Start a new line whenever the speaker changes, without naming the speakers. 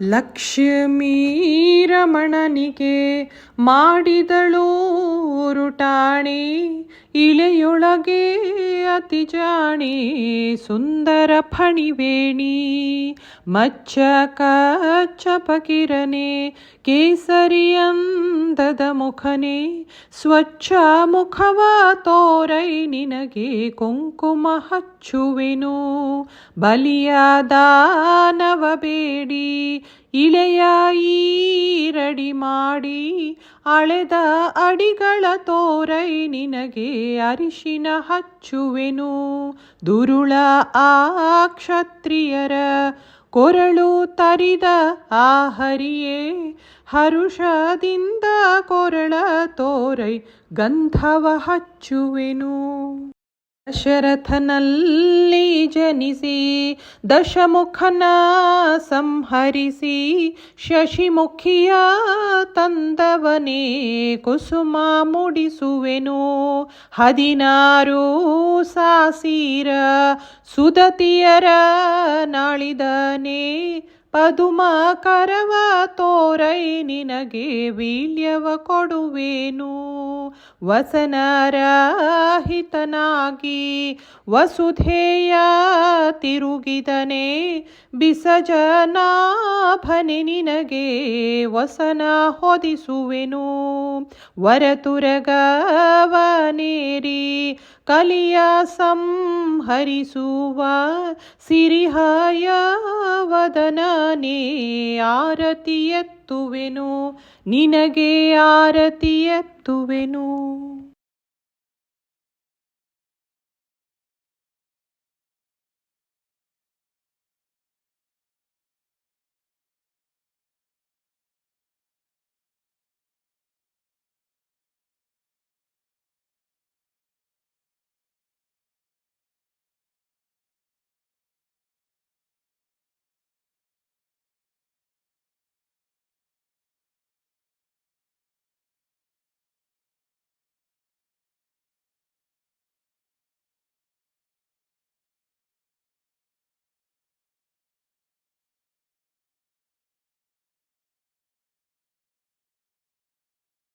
ಲಕ್ಷ್ಮೀ ರಮಣನಿಗೆ ಮಾಡಿದಳು ರುಟಾಣಿ ಇಳೆಯೊಳಗೆ ಅತಿ ಜಾಣಿ ಸುಂದರ ಫಣಿವೇಣಿ ಮಚ್ಚ ಕಚ್ಚ ಪಕಿರನೆ ಕೇಸರಿಯಂದದ ಮುಖನೆ ಸ್ವಚ್ಛ ಮುಖವ ತೋರೈ ನಿನಗೆ ಕುಂಕುಮ ಹಚ್ಚುವೆನು ಬಲಿಯಾದ ನವ ಬೇಡಿ ಇಳೆಯ ಈರಡಿ ಮಾಡಿ ಅಳೆದ ಅಡಿಗಳ ತೋರೈ ನಿನಗೆ ಅರಿಶಿನ ಹಚ್ಚುವೆನು. ದುರುಳ ಆ ಕ್ಷತ್ರಿಯರ ಕೊರಳು ತರಿದ ಆ ಹರಿಯೇ, ಹರುಷದಿಂದ ಕೊರಳ ತೋರೈ ಗಂಧವ ಹಚ್ಚುವೆನು. ದಶರಥನಲ್ಲಿ ಜನಿಸಿ ದಶಮುಖನ ಸಂಹರಿಸಿ ಶಶಿಮುಖಿಯ ತಂದವನೇ ಕುಸುಮ ಮುಡಿಸುವೆನು. ಹದಿನಾರು ಸಾಸೀರ ಸುದತಿಯರ ನಾಳಿದನೇ ಪದುಮ ಕರವ ತೋರೈ ನಿನಗೆ ವೀಳ್ಯವ ಕೊಡುವೇನು. ವಸನರಾಹಿತನಾಗಿ ವಸುಧೇಯ ತಿರುಗಿದನೆ. ಬಿಸಜನಾಭನೆ ನಿನಗೆ ವಸನ ಹೊದಿಸುವೆನು. ವರತುರಗವನೇರಿ ಕಲಿಯ ಸಂಹರಿಸುವ ಸಿರಿಹಾಯ ವದನನೇ ಆರತಿಯೆತ್ತುವೆನು ನಿನಗೆ ಆರತಿ ಎತ್ತುವೆನು.